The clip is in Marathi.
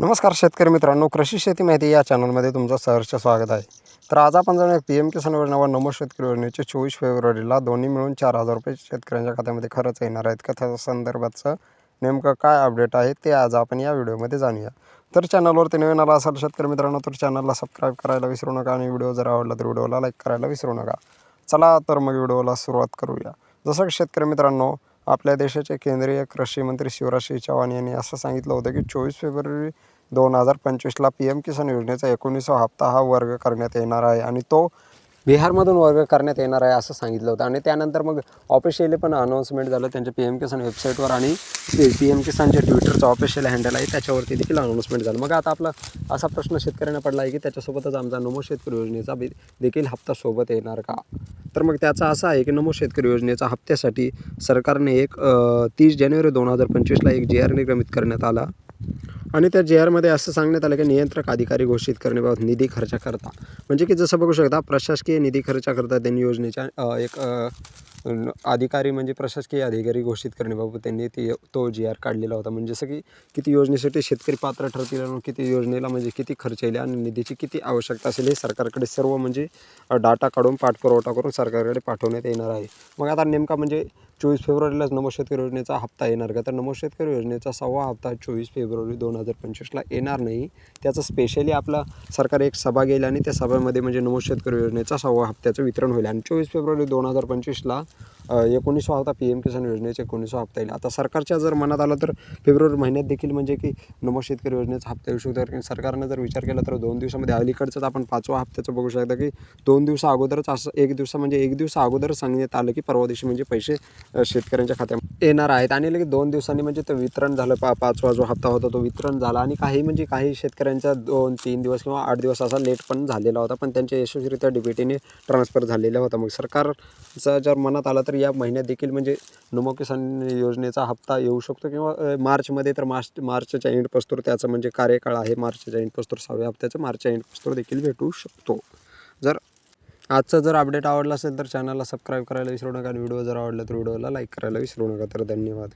नमस्कार शेतकरी मित्रांनो कृषी शेती माहिती या चॅनलमध्ये तुमचं सहर्ष स्वागत आहे. तर आज आपण जाणूया पी एम किसान योजना व नमो शेतकरी योजनेचे चोवीस फेब्रुवारीला दोन्ही मिळून चार हजार रुपये शेतकऱ्यांच्या खात्यामध्ये खरंच येणार आहेत. का त्या संदर्भाचं नेमकं काय अपडेट आहे ते आज आपण या व्हिडिओमध्ये जाणूया. तर चॅनलवरती नवीन आला असाल शेतकरी मित्रांनो तर चॅनलला सबस्क्राईब करायला विसरू नका आणि व्हिडिओ जर आवडला तर व्हिडिओला लाईक करायला विसरू नका. चला तर मग व्हिडिओला सुरुवात करूया. जसं की शेतकरी मित्रांनो आपल्या देशाचे केंद्रीय कृषी मंत्री शिवराज चव्हाण यांनी असं सांगितलं होतं की चोवीस फेब्रुवारी दोन हजार पंचवीसला पी एम किसान योजनेचा एकोणीसावा हप्ता हा वर्ग करण्यात येणार आहे आणि तो बिहारमधून वर्ग करण्यात येणार आहे असं सांगितलं होतं. आणि त्यानंतर मग ऑफिशियली पण अनाऊन्समेंट झालं त्यांच्या पी एम किसान वेबसाईटवर आणि पी एम किसानचे ट्विटरचं ऑफिशियल हँडल आहे. त्याच्यावरती देखील अनाऊन्समेंट झालं. मग आता आपला असा प्रश्न शेतकऱ्यांना पडला आहे की त्याच्यासोबतच आमचा नमो शेतकरी योजनेचा देखील हप्ता सोबत येणार का? तर मग त्याचा असा आहे की नमो शेतकरी योजनेचा हप्त्यासाठी सरकारने एक तीस जानेवारी दोन हजार पंचवीसला एक जी आर निर्गमित करण्यात आला. आणि त्या जी आरमध्ये असं सांगण्यात आलं की नियंत्रक अधिकारी घोषित करण्याबाबत निधी खर्चाकरता म्हणजे की जसं बघू शकता प्रशासकीय निधी खर्चाकरता त्यांनी योजनेच्या एक अधिकारी म्हणजे प्रशासकीय अधिकारी घोषित करण्याबाबत त्यांनी ती तो जी आर काढलेला होता. म्हणजे जसं की किती योजनेसाठी शेतकरी पात्र ठरतील आणि किती योजनेला म्हणजे किती खर्च येईल आणि निधीची किती आवश्यकता असेल हे सरकारकडे सर्व म्हणजे डाटा काढून पाठपुरवठा करून सरकारकडे पाठवण्यात येणार आहे. मग आता नेमका म्हणजे चोवीस फेब्रुवारीलाच नमो शेतकरी योजनेचा हप्ता येणार का? तर नमो शेतकरी योजनेचा सव्वा हप्ता चोवीस फेब्रुवारी दोन हजार पंचवीसला येणार नाही. त्याचं स्पेशली आपला सरकार एक सभा घेईल आणि त्या सभेमध्ये म्हणजे नमो शेतकरी योजनेचा सव्वा हप्त्याचं वितरण होईल. आणि चोवीस फेब्रुवारी दोन हजार पंचवीसला एकोणीसवा हप्ता पी एम किसान योजनेचा एकोणीसवा हप्ता येईल. आता सरकारच्या जर मनात आलं तर फेब्रुवारी महिन्यात देखील म्हणजे की नमो शेतकरी योजनेचा हप्ता येऊ शकतो. कारण सरकारनं जर विचार केला तर दोन दिवसामध्ये अलीकडचंच आपण पाचवा हप्त्याचं बघू शकता की दोन दिवसा अगोदरच असं एक दिवसा म्हणजे एक दिवसा अगोदर सांगण्यात आलं की परवा दिवशी म्हणजे पैसे शेतकऱ्यांच्या खात्यात येणार आहेत. आणि लगेच दोन दिवसांनी म्हणजे ते वितरण झालं. पा पाचवा जो हप्ता होता तो वितरण झाला. आणि काही म्हणजे काही शेतकऱ्यांचा दोन तीन दिवस किंवा आठ दिवस असा लेट पण झालेला होता. पण त्यांच्या यशस्वीरित्या डीबीटीने ट्रान्सफर झालेला होता. मग सरकारचा जर मनात आला तर या महिन्यात देखील म्हणजे नमो किसान योजनेचा हप्ता येऊ शकतो किंवा मार्चमध्ये तर मार्च मार्चच्या एंड पस्तोर त्याचं म्हणजे कार्यकाळ आहे मार्चच्या एंड पस्तोर सहाव्या हप्त्याचं मार्चच्या एंड पस्तोर देखील भेटू शकतो. जर आजचा जर अपडेट आवडला असेल तर चॅनलला सबस्क्राईब करायला विसरू नका आणि व्हिडिओ जर आवडला तर व्हिडिओला लाईक करायला विसरू नका. तर धन्यवाद.